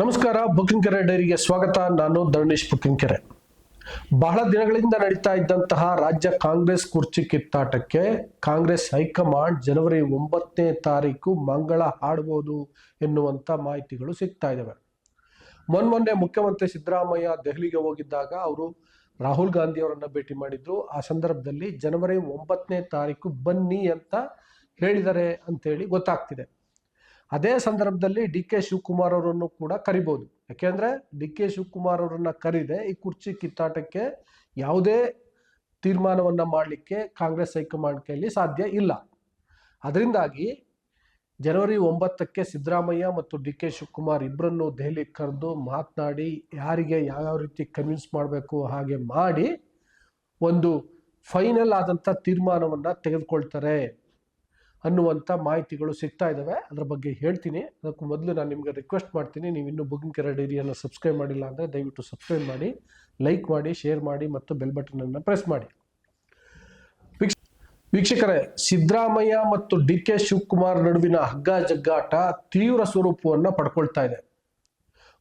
ನಮಸ್ಕಾರ ಬುಕ್ಕಿಂಕೆರೆ ಡೈರಿಗೆ ಸ್ವಾಗತ. ನಾನು ಧರಣೇಶ್ ಬುಕ್ಕಿಂಕೆರೆ ಬಹಳ ದಿನಗಳಿಂದ ನಡೀತಾ ಇದ್ದಂತಹ ರಾಜ್ಯ ಕಾಂಗ್ರೆಸ್ ಕುರ್ಚಿ ಕಿತ್ತಾಟಕ್ಕೆ ಕಾಂಗ್ರೆಸ್ ಹೈಕಮಾಂಡ್ ಜನವರಿ ಒಂಬತ್ತನೇ ತಾರೀಕು ಮಂಗಳ ಹಾಡಬಹುದು ಎನ್ನುವಂಥ ಮಾಹಿತಿಗಳು ಸಿಗ್ತಾ ಇದ್ದಾವೆ ಮೊನ್ನೆ ಮುಖ್ಯಮಂತ್ರಿ ಸಿದ್ದರಾಮಯ್ಯ ದೆಹಲಿಗೆ ಹೋಗಿದ್ದಾಗ ಅವರು ರಾಹುಲ್ ಗಾಂಧಿ ಅವರನ್ನು ಭೇಟಿ ಮಾಡಿದ್ರು. ಆ ಸಂದರ್ಭದಲ್ಲಿ ಜನವರಿ ಒಂಬತ್ತನೇ ತಾರೀಕು ಬನ್ನಿ ಅಂತ ಹೇಳಿದ್ದಾರೆ ಅಂತೇಳಿ ಗೊತ್ತಾಗ್ತಿದೆ. ಅದೇ ಸಂದರ್ಭದಲ್ಲಿ ಡಿ ಕೆ ಶಿವಕುಮಾರ್ ಅವರನ್ನು ಕೂಡ ಕರಿಬಹುದು ಯಾಕೆಂದ್ರೆ ಡಿ ಕೆ ಶಿವಕುಮಾರ್ ಅವರನ್ನ ಕರೀದೆ ಈ ಕುರ್ಚಿ ಕಿತ್ತಾಟಕ್ಕೆ ಯಾವುದೇ ತೀರ್ಮಾನವನ್ನ ಮಾಡಲಿಕ್ಕೆ ಕಾಂಗ್ರೆಸ್ ಹೈಕಮಾಂಡ್ ಕೈಯಲ್ಲಿ ಸಾಧ್ಯ ಇಲ್ಲ. ಅದರಿಂದಾಗಿ ಜನವರಿ ಒಂಬತ್ತಕ್ಕೆ ಸಿದ್ದರಾಮಯ್ಯ ಮತ್ತು ಡಿ ಕೆ ಶಿವಕುಮಾರ್ ಇಬ್ಬರನ್ನು ದೆಹಲಿಗೆ ಕರೆದು ಮಾತನಾಡಿ ಯಾರಿಗೆ ಯಾವ್ಯಾವ ರೀತಿ ಕನ್ವಿನ್ಸ್ ಮಾಡಬೇಕು ಹಾಗೆ ಮಾಡಿ ಒಂದು ಫೈನಲ್ ಆದಂಥ ತೀರ್ಮಾನವನ್ನು ತೆಗೆದುಕೊಳ್ತಾರೆ. ಅನ್ನುವಂಥ ಮಾಹಿತಿಗಳು ಸಿಗ್ತಾ ಇದ್ದಾವೆ. ಅದರ ಬಗ್ಗೆ ಹೇಳ್ತೀನಿ. ಅದಕ್ಕೂ ಮೊದಲು ನಾನು ನಿಮಗೆ ರಿಕ್ವೆಸ್ಟ್ ಮಾಡ್ತೀನಿ. ನೀವು ಇನ್ನೂ ಬುಕಿಂಗ್ ಕೆರೆ ಡೈರಿಯನ್ನು ಸಬ್ಸ್ಕ್ರೈಬ್ ಮಾಡಿಲ್ಲ ಅಂದರೆ ದಯವಿಟ್ಟು ಸಬ್ಸ್ಕ್ರೈಬ್ ಮಾಡಿ ಲೈಕ್ ಮಾಡಿ ಶೇರ್ ಮಾಡಿ ಮತ್ತು ಬೆಲ್ ಬಟನನ್ನು ಪ್ರೆಸ್ ಮಾಡಿ. ವೀಕ್ಷ- ವೀಕ್ಷಕರೇ, ಸಿದ್ದರಾಮಯ್ಯ ಮತ್ತು ಡಿ ಕೆ ಶಿವಕುಮಾರ್ ನಡುವಿನ ಹಗ್ಗ ಜಗ್ಗಾಟ ತೀವ್ರ ಸ್ವರೂಪವನ್ನು ಪಡ್ಕೊಳ್ತಾ ಇದೆ.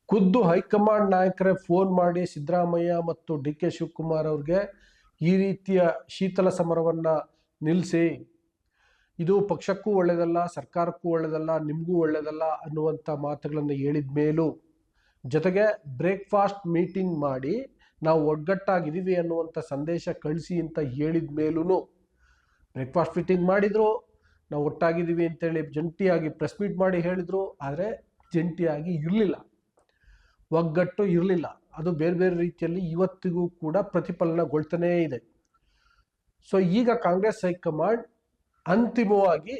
ಖುದ್ದು ಹೈಕಮಾಂಡ್ ನಾಯಕರೇ ಫೋನ್ ಮಾಡಿ ಸಿದ್ದರಾಮಯ್ಯ ಮತ್ತು ಡಿ ಕೆ ಶಿವಕುಮಾರ್ ಅವ್ರಿಗೆ ಈ ರೀತಿಯ ಶೀತಲ ಸಮರವನ್ನು ನಿಲ್ಲಿಸಿ ಇದು ಪಕ್ಷಕ್ಕೂ ಒಳ್ಳೆಯದಲ್ಲ ಸರ್ಕಾರಕ್ಕೂ ಒಳ್ಳೆಯದಲ್ಲ ನಿಮಗೂ ಒಳ್ಳೆಯದಲ್ಲ ಅನ್ನುವಂಥ ಮಾತುಗಳನ್ನು ಹೇಳಿದ ಮೇಲೂ ಜೊತೆಗೆ ಬ್ರೇಕ್ಫಾಸ್ಟ್ ಮೀಟಿಂಗ್ ಮಾಡಿ ನಾವು ಒಗ್ಗಟ್ಟಾಗಿದ್ದೀವಿ ಅನ್ನುವಂಥ ಸಂದೇಶ ಕಳಿಸಿ ಅಂತ ಹೇಳಿದ ಮೇಲೂ ಬ್ರೇಕ್ಫಾಸ್ಟ್ ಮೀಟಿಂಗ್ ಮಾಡಿದರು. ನಾವು ಒಟ್ಟಾಗಿದ್ದೀವಿ ಅಂತೇಳಿ ಜಂಟಿಯಾಗಿ ಪ್ರೆಸ್ ಮೀಟ್ ಮಾಡಿ ಹೇಳಿದರು. ಆದರೆ ಜಂಟಿಯಾಗಿ ಇರಲಿಲ್ಲ. ಒಗ್ಗಟ್ಟು ಇರಲಿಲ್ಲ. ಅದು ಬೇರೆ ಬೇರೆ ರೀತಿಯಲ್ಲಿ ಇವತ್ತಿಗೂ ಕೂಡ ಪ್ರತಿಫಲನಗೊಳ್ತಾನೇ ಇದೆ. ಸೊ ಈಗ ಕಾಂಗ್ರೆಸ್ ಹೈಕಮಾಂಡ್ ಅಂತಿಮವಾಗಿ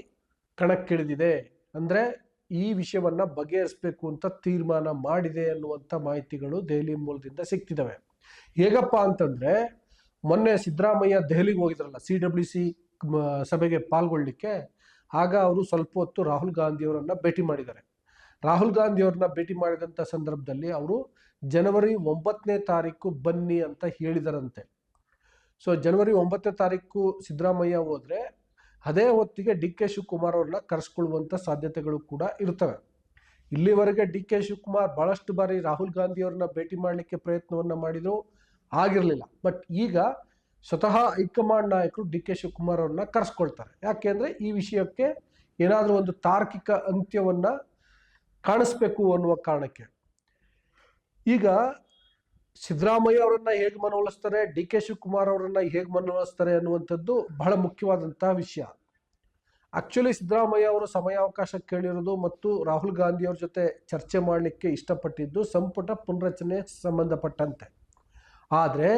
ಕಣಕ್ಕಿಳಿದಿದೆ. ಅಂದರೆ ಈ ವಿಷಯವನ್ನ ಬಗೆಹರಿಸಬೇಕು ಅಂತ ತೀರ್ಮಾನ ಮಾಡಿದೆ ಅನ್ನುವಂಥ ಮಾಹಿತಿಗಳು ದೆಹಲಿ ಮೂಲದಿಂದ ಸಿಗ್ತಿದ್ದಾವೆ ಹೇಗಪ್ಪ ಅಂತಂದ್ರೆ, ಮೊನ್ನೆ ಸಿದ್ದರಾಮಯ್ಯ ದೆಹಲಿಗೆ ಹೋಗಿದ್ರಲ್ಲ, ಸಿ ಡಬ್ಲ್ಯೂ ಸಿ ಸಭೆಗೆ ಪಾಲ್ಗೊಳ್ಳಿಕ್ಕೆ, ಆಗ ಅವರು ಸ್ವಲ್ಪ ಹೊತ್ತು ರಾಹುಲ್ ಗಾಂಧಿ ಅವರನ್ನ ಭೇಟಿ ಮಾಡಿದ್ದಾರೆ. ರಾಹುಲ್ ಗಾಂಧಿಯವ್ರನ್ನ ಭೇಟಿ ಮಾಡಿದಂಥ ಸಂದರ್ಭದಲ್ಲಿ ಅವರು ಜನವರಿ ಒಂಬತ್ತನೇ ತಾರೀಕು ಬನ್ನಿ ಅಂತ ಹೇಳಿದರಂತೆ. ಸೊ, ಜನವರಿ ಒಂಬತ್ತನೇ ತಾರೀಕು ಸಿದ್ದರಾಮಯ್ಯ ಹೋದ್ರೆ ಅದೇ ಹೊತ್ತಿಗೆ ಡಿ ಕೆ ಶಿವಕುಮಾರ್ ಅವ್ರನ್ನ ಕರೆಸ್ಕೊಳ್ಳುವಂಥ ಸಾಧ್ಯತೆಗಳು ಕೂಡ ಇರ್ತವೆ. ಇಲ್ಲಿವರೆಗೆ ಡಿ ಕೆ ಶಿವಕುಮಾರ್ ಬಹಳಷ್ಟು ಬಾರಿ ರಾಹುಲ್ ಗಾಂಧಿ ಅವ್ರನ್ನ ಭೇಟಿ ಮಾಡಲಿಕ್ಕೆ ಪ್ರಯತ್ನವನ್ನ ಮಾಡಿದ್ರು ಆಗಿರಲಿಲ್ಲ. ಬಟ್ ಈಗ ಸ್ವತಃ ಹೈಕಮಾಂಡ್ ನಾಯಕರು ಡಿ ಕೆ ಶಿವಕುಮಾರ್ ಅವ್ರನ್ನ ಕರೆಸ್ಕೊಳ್ತಾರೆ. ಯಾಕೆಂದ್ರೆ ಈ ವಿಷಯಕ್ಕೆ ಏನಾದರೂ ಒಂದು ತಾರ್ಕಿಕ ಅಂತ್ಯವನ್ನ ಕಾಣಿಸ್ಬೇಕು ಅನ್ನುವ ಕಾರಣಕ್ಕೆ. ಈಗ ಸಿದ್ದರಾಮಯ್ಯ ಅವರನ್ನ ಹೇಗೆ ಮನವೊಲಿಸ್ತಾರೆ, ಡಿ ಕೆ ಶಿವಕುಮಾರ್ ಅವರನ್ನ ಹೇಗೆ ಮನವೊಲಿಸ್ತಾರೆ ಅನ್ನುವಂಥದ್ದು ಬಹಳ ಮುಖ್ಯವಾದಂತಹ ವಿಷಯ. ಆಕ್ಚುಲಿ ಸಿದ್ದರಾಮಯ್ಯ ಅವರು ಸಮಯಾವಕಾಶ ಕೇಳಿರೋದು ಮತ್ತು ರಾಹುಲ್ ಗಾಂಧಿ ಅವ್ರ ಜೊತೆ ಚರ್ಚೆ ಮಾಡಲಿಕ್ಕೆ ಇಷ್ಟಪಟ್ಟಿದ್ದು ಸಂಪುಟ ಪುನರಚನೆ ಸಂಬಂಧಪಟ್ಟಂತೆ. ಆದರೆ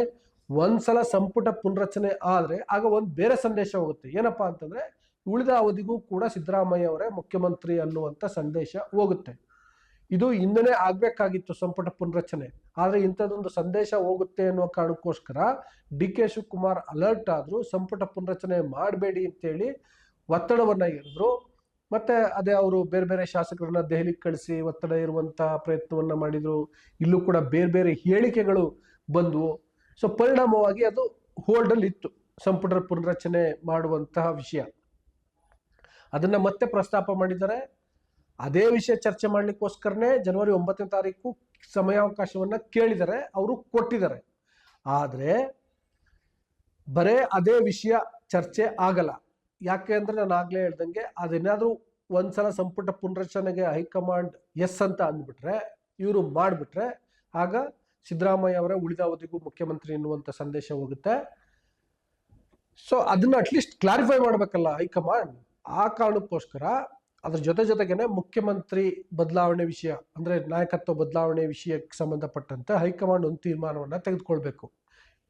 ಒಂದ್ಸಲ ಸಂಪುಟ ಪುನರಚನೆ ಆದರೆ ಆಗ ಒಂದು ಬೇರೆ ಸಂದೇಶ ಹೋಗುತ್ತೆ. ಏನಪ್ಪಾ ಅಂತಂದ್ರೆ ಉಳಿದ ಅವಧಿಗೂ ಕೂಡ ಸಿದ್ದರಾಮಯ್ಯ ಅವರೇ ಮುಖ್ಯಮಂತ್ರಿ ಅನ್ನುವಂಥ ಸಂದೇಶ ಹೋಗುತ್ತೆ. ಇದು ಹಿಂದನೇ ಆಗ್ಬೇಕಾಗಿತ್ತು ಸಂಪುಟ ಪುನರಚನೆ ಆದರೆ ಇಂಥದ್ದೊಂದು ಸಂದೇಶ ಹೋಗುತ್ತೆ ಅನ್ನುವ ಕಾರಣಕ್ಕೋಸ್ಕರ ಡಿ ಕೆ ಶಿವಕುಮಾರ್ ಅಲರ್ಟ್ ಆದ್ರು ಸಂಪುಟ ಪುನರಚನೆ ಮಾಡಬೇಡಿ ಅಂತೇಳಿ ಒತ್ತಡವನ್ನ ಹೇಳಿದ್ರು ಮತ್ತೆ ಅದೇ ಅವರು ಬೇರೆ ಬೇರೆ ಶಾಸಕರನ್ನ ದೆಹಲಿಗೆ ಕಳಿಸಿ ಒತ್ತಡ ಇರುವಂತಹ ಪ್ರಯತ್ನವನ್ನ ಮಾಡಿದ್ರು. ಇಲ್ಲೂ ಕೂಡ ಬೇರೆ ಬೇರೆ ಹೇಳಿಕೆಗಳು ಬಂದವು. ಸೊ ಪರಿಣಾಮವಾಗಿ ಅದು ಹೋಲ್ಡ್ ಅಲ್ಲಿ ಇತ್ತು ಸಂಪುಟ ಪುನರಚನೆ ಮಾಡುವಂತಹ ವಿಷಯ. ಅದನ್ನ ಮತ್ತೆ ಪ್ರಸ್ತಾಪ ಮಾಡಿದ್ದಾರೆ. ಅದೇ ವಿಷಯ ಚರ್ಚೆ ಮಾಡಲಿಕ್ಕೋಸ್ಕರನೇ ಜನವರಿ ಒಂಬತ್ತನೇ ತಾರೀಕು ಸಮಯಾವಕಾಶವನ್ನು ಕೇಳಿದ್ದಾರೆ ಅವರು ಕೊಟ್ಟಿದ್ದಾರೆ. ಆದರೆ ಬರೇ ಅದೇ ವಿಷಯ ಚರ್ಚೆ ಆಗಲ್ಲ. ಯಾಕೆ ಅಂದರೆ ನಾನು ಆಗಲೇ ಹೇಳ್ದಂಗೆ ಅದೇನಾದರೂ ಒಂದ್ಸಲ ಸಂಪುಟ ಪುನರಚನೆಗೆ ಹೈಕಮಾಂಡ್ ಎಸ್ ಅಂತ ಅಂದ್ಬಿಟ್ರೆ, ಇವರು ಮಾಡಿಬಿಟ್ರೆ, ಆಗ ಸಿದ್ದರಾಮಯ್ಯ ಅವರ ಉಳಿದ ಅವಧಿಗೂ ಮುಖ್ಯಮಂತ್ರಿ ಎನ್ನುವಂಥ ಸಂದೇಶ ಹೋಗುತ್ತೆ. ಸೊ ಅದನ್ನ ಅಟ್ಲೀಸ್ಟ್ ಕ್ಲಾರಿಫೈ ಮಾಡಬೇಕಲ್ಲ ಹೈಕಮಾಂಡ್. ಆ ಕಾರಣಕ್ಕೋಸ್ಕರ ಅದ್ರ ಜೊತೆ ಜೊತೆಗೇನೆ ಮುಖ್ಯಮಂತ್ರಿ ಬದಲಾವಣೆ ವಿಷಯ, ಅಂದ್ರೆ ನಾಯಕತ್ವ ಬದಲಾವಣೆ ವಿಷಯಕ್ಕೆ ಸಂಬಂಧಪಟ್ಟಂತೆ ಹೈಕಮಾಂಡ್ ಒಂದು ತೀರ್ಮಾನವನ್ನು ತೆಗೆದುಕೊಳ್ಬೇಕು.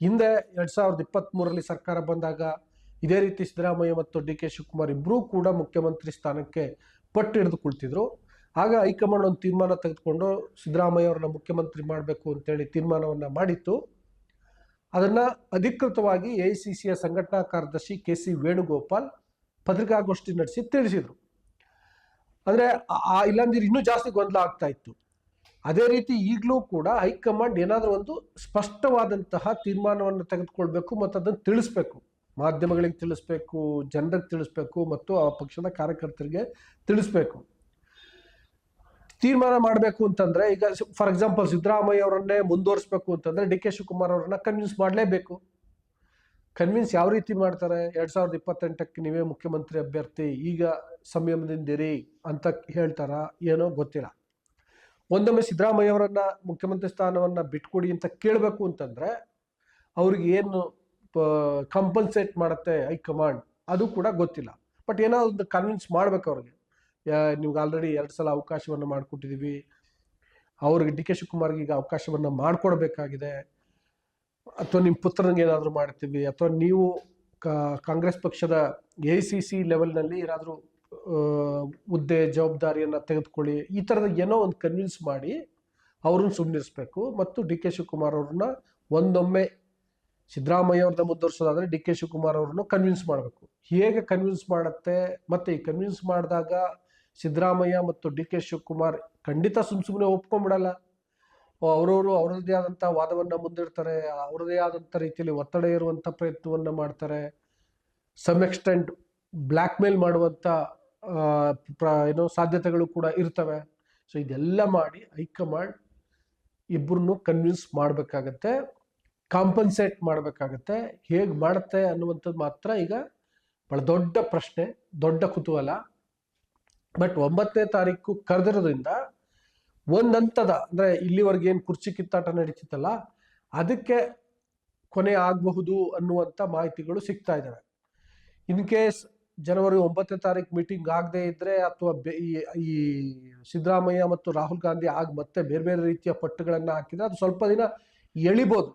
ಹಿಂದೆ ಎರಡ್ ಸಾವಿರದ ಇಪ್ಪತ್ತ್ ಮೂರರಲ್ಲಿ ಸರ್ಕಾರ ಬಂದಾಗ ಇದೇ ರೀತಿ ಸಿದ್ದರಾಮಯ್ಯ ಮತ್ತು ಡಿ ಕೆ ಶಿವಕುಮಾರ್ ಇಬ್ಬರೂ ಕೂಡ ಮುಖ್ಯಮಂತ್ರಿ ಸ್ಥಾನಕ್ಕೆ ಪಟ್ಟು ಹಿಡಿದುಕೊಳ್ತಿದ್ರು ಆಗ ಹೈಕಮಾಂಡ್ ಒಂದು ತೀರ್ಮಾನ ತೆಗೆದುಕೊಂಡು ಸಿದ್ದರಾಮಯ್ಯ ಅವರನ್ನ ಮುಖ್ಯಮಂತ್ರಿ ಮಾಡಬೇಕು ಅಂತೇಳಿ ತೀರ್ಮಾನವನ್ನು ಮಾಡಿತ್ತು. ಅದನ್ನ ಅಧಿಕೃತವಾಗಿ ಎ ಸಿ ಸಿಯ ಸಂಘಟನಾ ಕಾರ್ಯದರ್ಶಿ ಕೆ ಸಿ ವೇಣುಗೋಪಾಲ್ ಪತ್ರಿಕಾಗೋಷ್ಠಿ ನಡೆಸಿ ತಿಳಿಸಿದ್ರು. ಅಂದ್ರೆ ಆ- ಇಲ್ಲಾಂದ್ರೆ ಇನ್ನೂ ಜಾಸ್ತಿ ಗೊಂದಲ ಆಗ್ತಾ ಇತ್ತು. ಅದೇ ರೀತಿ ಈಗಲೂ ಕೂಡ ಹೈಕಮಾಂಡ್ ಏನಾದರೂ ಒಂದು ಸ್ಪಷ್ಟವಾದಂತಹ ತೀರ್ಮಾನವನ್ನು ತೆಗೆದುಕೊಳ್ಬೇಕು ಮತ್ತು ಅದನ್ನು ತಿಳಿಸ್ಬೇಕು. ಮಾಧ್ಯಮಗಳಿಗೆ ತಿಳಿಸ್ಬೇಕು, ಜನರಿಗೆ ತಿಳಿಸ್ಬೇಕು ಮತ್ತು ಆ ಪಕ್ಷದ ಕಾರ್ಯಕರ್ತರಿಗೆ ತಿಳಿಸ್ಬೇಕು. ತೀರ್ಮಾನ ಮಾಡಬೇಕು ಅಂತಂದ್ರೆ ಈಗ ಫಾರ್ ಎಕ್ಸಾಂಪಲ್ ಸಿದ್ದರಾಮಯ್ಯ ಅವರನ್ನೇ ಮುಂದುವರಿಸಬೇಕು ಅಂತಂದ್ರೆ ಡಿ ಕೆ ಶಿವಕುಮಾರ್ ಅವರನ್ನ ಕನ್ವಿನ್ಸ್ ಮಾಡಲೇಬೇಕು. ಕನ್ವಿನ್ಸ್ ಯಾವ ರೀತಿ ಮಾಡ್ತಾರೆ? ಎರಡು ಸಾವಿರದ ಇಪ್ಪತ್ತೆಂಟಕ್ಕೆ ನೀವೇ ಮುಖ್ಯಮಂತ್ರಿ ಅಭ್ಯರ್ಥಿ, ಈಗ ಸಂಯಮದಿಂದಿರಿ ಅಂತ ಹೇಳ್ತಾರ? ಏನೋ ಗೊತ್ತಿಲ್ಲ. ಒಂದೊಮ್ಮೆ ಸಿದ್ದರಾಮಯ್ಯ ಅವರನ್ನ ಮುಖ್ಯಮಂತ್ರಿ ಸ್ಥಾನವನ್ನ ಬಿಟ್ಕೊಡಿ ಅಂತ ಕೇಳಬೇಕು ಅಂತಂದ್ರೆ, ಅವ್ರಿಗೆ ಏನು ಕಂಪಲ್ಸೇಟ್ ಮಾಡುತ್ತೆ ಹೈಕಮಾಂಡ್? ಅದು ಕೂಡ ಗೊತ್ತಿಲ್ಲ. ಬಟ್ ಏನೋ ಒಂದು ಕನ್ವಿನ್ಸ್ ಮಾಡ್ಬೇಕು ಅವ್ರಿಗೆ. ನಿಮ್ಗೆ ಆಲ್ರೆಡಿ ಎರಡು ಸಲ ಅವಕಾಶವನ್ನು ಮಾಡಿಕೊಟ್ಟಿದ್ದೀವಿ ಅವ್ರಿಗೆ ಡಿ ಕೆ ಶಿವಕುಮಾರ್ಗೆ ಈಗ ಅವಕಾಶವನ್ನು ಮಾಡಿಕೊಡ್ಬೇಕಾಗಿದೆ. ಅಥವಾ ನಿಮ್ಮ ಪುತ್ರನಿಗೆ ಏನಾದರೂ ಮಾಡ್ತೀವಿ, ಅಥವಾ ನೀವು ಕಾಂಗ್ರೆಸ್ ಪಕ್ಷದ ಎ ಸಿ ಸಿ ಲೆವೆಲ್ನಲ್ಲಿ ಏನಾದರೂ ಹುದ್ದೆ, ಜವಾಬ್ದಾರಿಯನ್ನು ತೆಗೆದುಕೊಳ್ಳಿ, ಈ ಥರದ ಏನೋ ಒಂದು ಕನ್ವಿನ್ಸ್ ಮಾಡಿ ಅವ್ರನ್ನ ಸುಮ್ಮನಿರಿಸಬೇಕು ಮತ್ತು ಡಿ ಕೆ ಶಿವಕುಮಾರ್ ಅವ್ರನ್ನ ಒಂದೊಮ್ಮೆ ಸಿದ್ದರಾಮಯ್ಯ ಅವ್ರನ್ನ ಮುಂದುವರ್ಸೋದಾದರೆ ಡಿ ಕೆ ಶಿವಕುಮಾರ್ ಅವ್ರನ್ನ ಕನ್ವಿನ್ಸ್ ಮಾಡಬೇಕು. ಹೇಗೆ ಕನ್ವಿನ್ಸ್ ಮಾಡುತ್ತೆ? ಮತ್ತು ಈ ಕನ್ವಿನ್ಸ್ ಮಾಡಿದಾಗ ಸಿದ್ದರಾಮಯ್ಯ ಮತ್ತು ಡಿ ಕೆ ಶಿವಕುಮಾರ್ ಖಂಡಿತ ಸುಮ್ಮ ಸುಮ್ಮನೆ ಒಪ್ಕೊಂಡ್ಬಿಡಲ್ಲ. ಅವರವರು ಅವರದ್ದೇ ಆದಂಥ ವಾದವನ್ನು ಮುಂದಿಡ್ತಾರೆ ಅವರದೇ ಆದಂಥ ರೀತಿಯಲ್ಲಿ ಒತ್ತಡ ಇರುವಂಥ ಪ್ರಯತ್ನವನ್ನು ಮಾಡ್ತಾರೆ. ಸಮ್ ಎಕ್ಸ್ಟೆಂಟ್ ಬ್ಲ್ಯಾಕ್ ಮೇಲ್ ಮಾಡುವಂಥ ಪ್ರ- ಏನೋ ಸಾಧ್ಯತೆಗಳು ಕೂಡ ಇರ್ತವೆ. ಸೊ ಇದೆಲ್ಲ ಮಾಡಿ ಹೈಕಮಾಂಡ್ ಇಬ್ಬರನ್ನು ಕನ್ವಿನ್ಸ್ ಮಾಡಬೇಕಾಗತ್ತೆ ಕಾಂಪನ್ಸೇಟ್ ಮಾಡಬೇಕಾಗತ್ತೆ. ಹೇಗೆ ಮಾಡುತ್ತೆ ಅನ್ನುವಂಥದ್ದು ಮಾತ್ರ ಈಗ ಬಹಳ ದೊಡ್ಡ ಪ್ರಶ್ನೆ, ದೊಡ್ಡ ಕುತೂಹಲ. ಬಟ್ ಒಂಬತ್ತನೇ ತಾರೀಕು ಕರೆದಿರೋದ್ರಿಂದ ಒಂದಂತದ, ಅಂದ್ರೆ ಇಲ್ಲಿವರೆಗೆ ಏನು ಕುರ್ಚಿ ಕಿತ್ತಾಟ ನಡೀತಿತ್ತಲ್ಲ, ಅದಕ್ಕೆ ಕೊನೆ ಆಗಬಹುದು ಅನ್ನುವಂಥ ಮಾಹಿತಿಗಳು ಸಿಗ್ತಾ ಇದ್ದಾವೆ ಇನ್ ಕೇಸ್ ಜನವರಿ ಒಂಬತ್ತನೇ ತಾರೀಕು ಮೀಟಿಂಗ್ ಆಗದೆ ಇದ್ದರೆ ಅಥವಾ ಈ ಸಿದ್ದರಾಮಯ್ಯ ಮತ್ತು ರಾಹುಲ್ ಗಾಂಧಿ ಆಗ ಮತ್ತೆ ಬೇರೆ ಬೇರೆ ರೀತಿಯ ಪಟ್ಟುಗಳನ್ನು ಹಾಕಿದ್ರೆ ಅದು ಸ್ವಲ್ಪ ದಿನ ಎಳಿಬೋದು.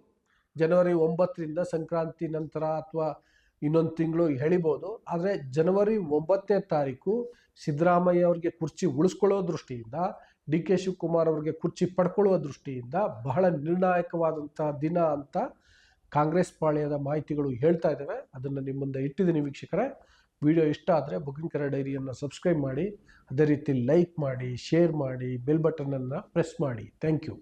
ಜನವರಿ ಒಂಬತ್ತರಿಂದ ಸಂಕ್ರಾಂತಿ ನಂತರ ಅಥವಾ ಇನ್ನೊಂದು ತಿಂಗಳು ಎಳಿಬೋದು. ಆದರೆ ಜನವರಿ ಒಂಬತ್ತನೇ ತಾರೀಕು ಸಿದ್ದರಾಮಯ್ಯ ಅವರಿಗೆ ಕುರ್ಚಿ ಉಳಿಸ್ಕೊಳ್ಳೋ ದೃಷ್ಟಿಯಿಂದ ಡಿ ಕೆ ಶಿವಕುಮಾರ್ ಅವರಿಗೆ ಕುರ್ಚಿ ಪಡ್ಕೊಳ್ಳುವ ದೃಷ್ಟಿಯಿಂದ ಬಹಳ ನಿರ್ಣಾಯಕವಾದಂಥ ದಿನ ಅಂತ ಕಾಂಗ್ರೆಸ್ ಪಾಳ್ಯದ ಮಾಹಿತಿಗಳು ಹೇಳ್ತಾ ಇದ್ದಾವೆ. ಅದನ್ನು ನಿಮ್ಮ ಮುಂದೆ ಇಟ್ಟಿದ್ದೀನಿ ವೀಕ್ಷಕರೇ. ವಿಡಿಯೋ ಇಷ್ಟ ಆದರೆ ಬುಕಿಂಗ್ ಕರ ಡೈರಿಯನ್ನು ಸಬ್ಸ್ಕ್ರೈಬ್ ಮಾಡಿ, ಅದೇ ರೀತಿ ಲೈಕ್ ಮಾಡಿ, ಶೇರ್ ಮಾಡಿ, ಬೆಲ್ ಬಟನನ್ನು ಪ್ರೆಸ್ ಮಾಡಿ. Thank you.